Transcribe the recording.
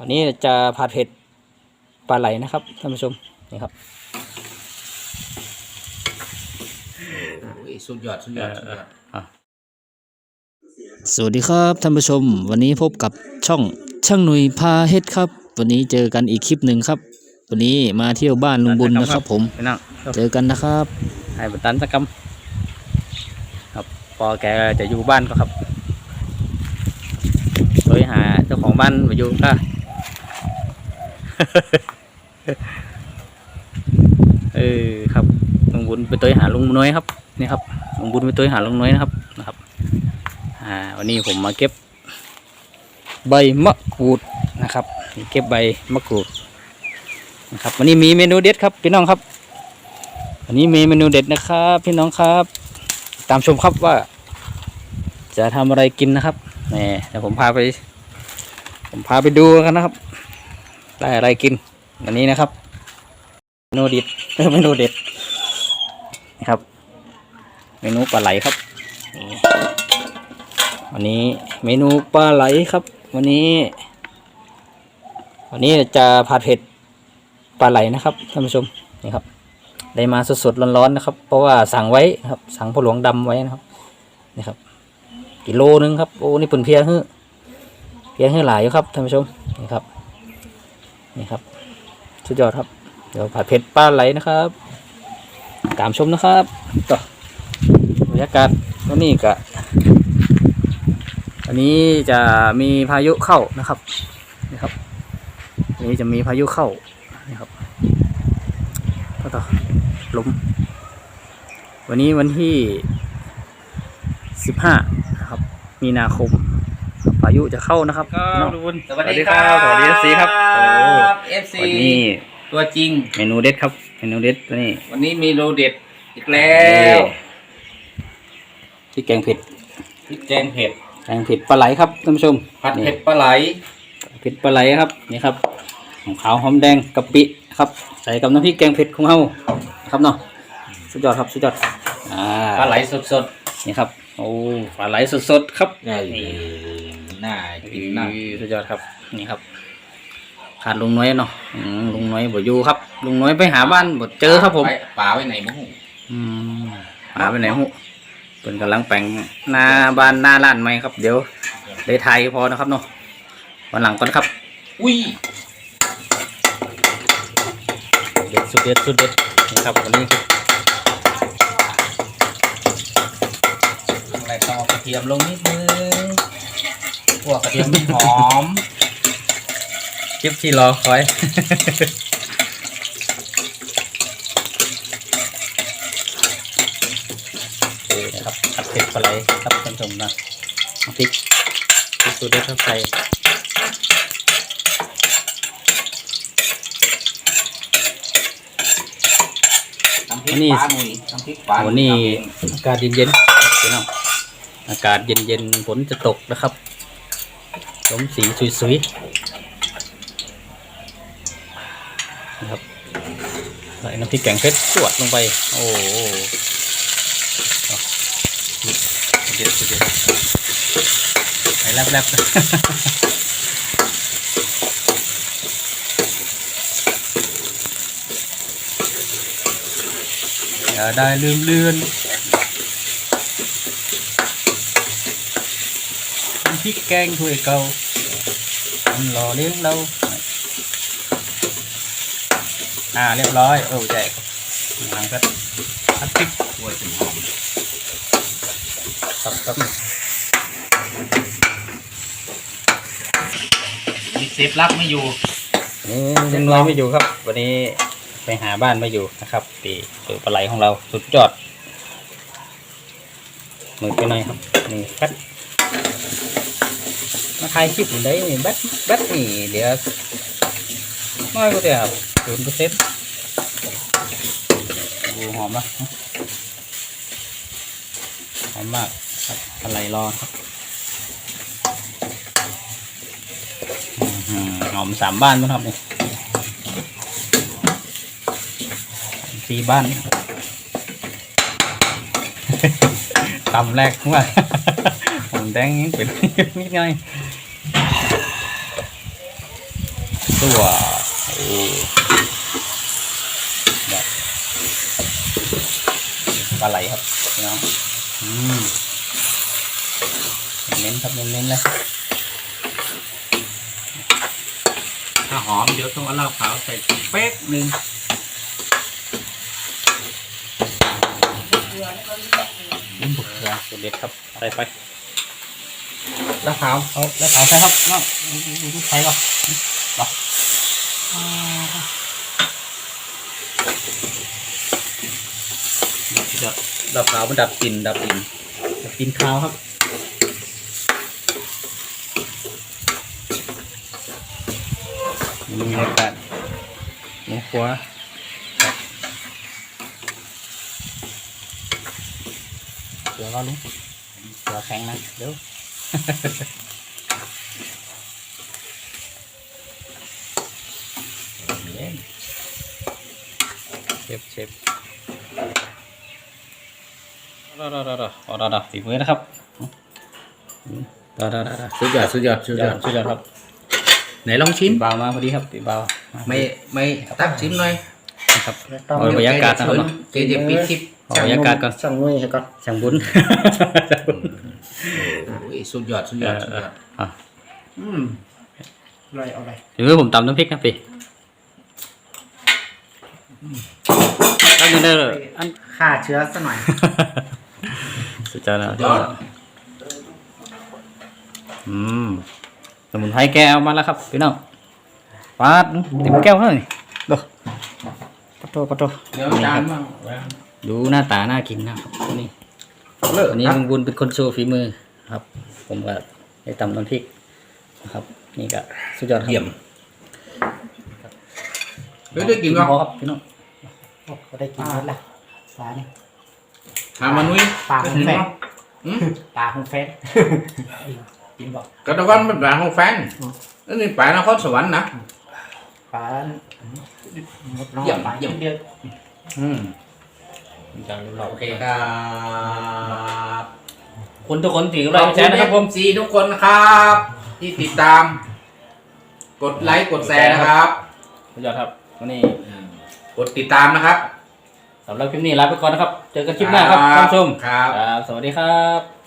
วันนี้จะผัดเผ็ดปลาไหลนะครับท่านผู้ชมนี่ครับโอ้ยสุดยอดสุดยอดสุดยอดสวัสดีครับท่านผู้ชม วันนี้พบกับช่องช่างหนุ่ยพาเฮ็ดครับ วันนี้เจอกันอีกคลิปหนึ่งครับ วันนี้มาเที่ยวบ้านลุงบุญนะครับ ผมพี่น้องเจอกันนะครับให้บัตันสักกำครับพอแกจะอยู่บ้านก็ครับโดยหาเจ้าของบ้านมาอยู่ก็ เออครับลุงบุญไปตัวหาลุงน้อยครับนี่ครับลุงบุญไปตัวหาลุงน้อยนะครับนะครับ อ่า วันนี้ผมมาเก็บ ใบมะกรูดนะครับเก็บใบมะกรูดนะครับ วันนี้มีเมนูเด็ดครับพี่น้องครับวันนี้มีเมนูเด็ดนะครับพี่น้องครับ ตามชมครับว่า จะทำอะไรกินนะครับนี่เดี๋ยวผมพาไป ผมพาไปดูกันนะครับ ได้อะไรกินวันนี้นะครับเมนูเด็ดเมนูเด็ดนี่ครับเมนูปลาไหลครับวันนี้เมนูปลาไหลครับ วันนี้ วันนี้จะผัดเผ็ดปลาไหลนะครับท่านผู้ชมนี่ครับได้มาสดๆร้อนๆนะครับ เพราะว่าสั่งไว้นะครับ สั่งพ่อหลวงดำไว้นะครับนี่ครับกิโลนึงครับโอ้นี่ปุ่นเพียฮื้อเพียฮื้อหลายอยู่ครับท่านผู้ชมนี่ครับ นี่ครับสุดยอดครับ เดี๋ยวผัดเผ็ดปลาไหลนะครับ ตามชมนะครับต่อบรรยากาศวันนี้กะวันนี้จะมีพายุเข้านะครับนี่ครับวันนี้จะมีพายุเข้านี่ครับก็ต่อลมวันนี้วันที่สิบห้าครับ มีนาคมายุจะเข้านะครับพี่น้องสวัสดีครับสวัสดี FC ครับโอ้ เอฟซีวันนี้ตัวจริง เมนูเด็ดครับ เมนูเด็ดตัวนี้วันนี้มีโรเด็ดอีกแล้วที่แกงเผ็ดพริกแกงเผ็ดแกงเผ็ดปลาไหลครับท่านผู้ชมผัดนี่เผ็ดปลาไหลเผ็ดปลาไหลครับนี่ครับหอมขาวหอมแดงกะปิครับใส่กับน้ำพริกแกงเผ็ดของเฮาครับเนาะสุดยอดครับสุดยอดอ่าปลาไหลสดนี่ครับโอ้ปลาไหลสดๆครับๆ นี่น่ากินน่าน่าสุดยอดครับ นี่ครับขาดลุงน้อยเนาะอืมลุงน้อยบ่อยู่ครับ ลุงน้อยไปหาบ้านบ่เจอครับผม ไปป่าไว้ไหนบ้างอืมหาไปไหนหูเป็นกำลังแต่งหน้าบ้านหน้าร้านไหมครับ เดี๋ยวได้ไทยพอนะครับเนาะวันหลังก่อนครับอุ้ยเด็ดสุดเด็ดสุดเด็ดนี่ครับวันนี้คืออะไรต่อกระเทียมลงนิดนึงพ วกกระเทียมหอม คลิปที่รอคอย โอเคนะครับผัดเผ็ดปลาไหลครับท่านผู้ชมนะน้ำพริกพริกสูตรเด็ดครับใส่น้ำพริกปลาหนุ่ยน้ำพริกปลาวันนี้อากาศเย็นๆพี่น้องอากาศเย็นๆฝนจะตกนะครับ ลมสีสวยๆนะครับใส่น้ำพริกแกงเผ็ดสวดลงไป โอ้โหเด็ดเด็ดไปแลบๆอย่าได้ลืมเลือนน้ำพ ริกแกงถ้วยเก่ามันหล่อเลี้ยงเราอ่าเรียบร้อยโอ้แจกหลังก็พัดพริกถ้วยถึงหอมครับครับมีเซฟลับไม่อยู่นี่ยังน้อยไม่อยู่ครับ วันนี้ไปหาบ้านไม่อยู่นะครับปีเปิดปลาไหลของเราสุดยอดมือไปหน่อยครับนี่แบต มาถ่ายคลิปอยู่ได้นี่บตแบตนี่เดี๋ยวน้อยก็ได้ครับศูนย์เปอร์เซ็นต์ดูหอมนะหอมมากครับปลาไหลรอครับหอมสามบ้านมั้งครับนี่สี่บ้านตำแรกว่าผมแดงยังเป็นนิดหน่อย ตัวโอ้แบบปลาไหลครับพี่น้องอืมเน้นครับเน้นๆเลยถ้าหอมเดี๋ยวต้องเอาเหล้าขาวใส่เป๊กหนึ่งอืมเกลือเด็ดครับใส่ไปเหล้าขาวเอาเหล้าขาวใส่ครับน้องใส่ก่อน มาเดี๋ยวเหล้าขาวมันดับกลิ่นดับกลิ่นดับกลิ่นขาวครับมีรายการหมูขวาเดี๋ยวก็ลุงเดี๋ยวแข็งนะเดี๋ยว เช ฟเชฟรอรอรอรอรอรอฝีมือนะครับรอรอรอรอสุดยอดสุดยอดสุสุดดยยออดดสุดยอดครับไหนลองชิมปีเบามาพอดีครับปีเบามาไม่ไม่ตักชิมหน่อยครับเอาบรรยากาศนะครับเนาะเจเจปิดคลิปเอาบรรยากาศก่อนช่างนุ่ยให้ก่อนช่างบุญโอ้ยสุดยอดสุดยอดสุดยอดอะอืมอะไรเอาอะไรถึงมือผมตำน้ำพริกนะปี ตั้งยังได้เลยอันฆ่าเชื้อซะหน่อย สุดยอดนะยอดอืมสมุนไพรแก้วมาแล้วครับพี่น้องปาดเต็มแก้วเลยดูปะโตปะโตเดี๋ยวนี่จาคนรับบ้างดูหน้าตาน่ากินนะครับนี่เลิกวันนี้ลุงบุญเป็นคนโชว์ฝีมือครับ ผมก็ได้ตำน้ำพริกนะครับ นี่ก็สุดยอดครับเยี่ยมเฮ้ยได้กินพป่ะอครับพี่น้อง โอ้ก็ได้กินหมดละปลานี่ถามมานุ้ยปลาขได้องกินแฟนป่ะอืมปลาของแฟนกินบอกกระตะวันเป็นปลาของแฟนนั่นนี่ปลานครสวรรค์นะปลาหมดน้องเยี่ยมปลาเยี่ยมเดียวอืมจังเราโอเคครับคุณทุกคนถือขเราอบแชคุร์ณนะนะคครัรับบผผมมซีทุกคนนะครับ ที่ติดตาม กดไลค์กดแชร์นะครับสุดยอดครับวันนี้ กดติดตามนะครับสำหรับคลิปนี้ลาไปก่อนนะครับ เจอกันคลิปหน้าครับท่านผู้ชมครับ ครับ สวัสดีครับ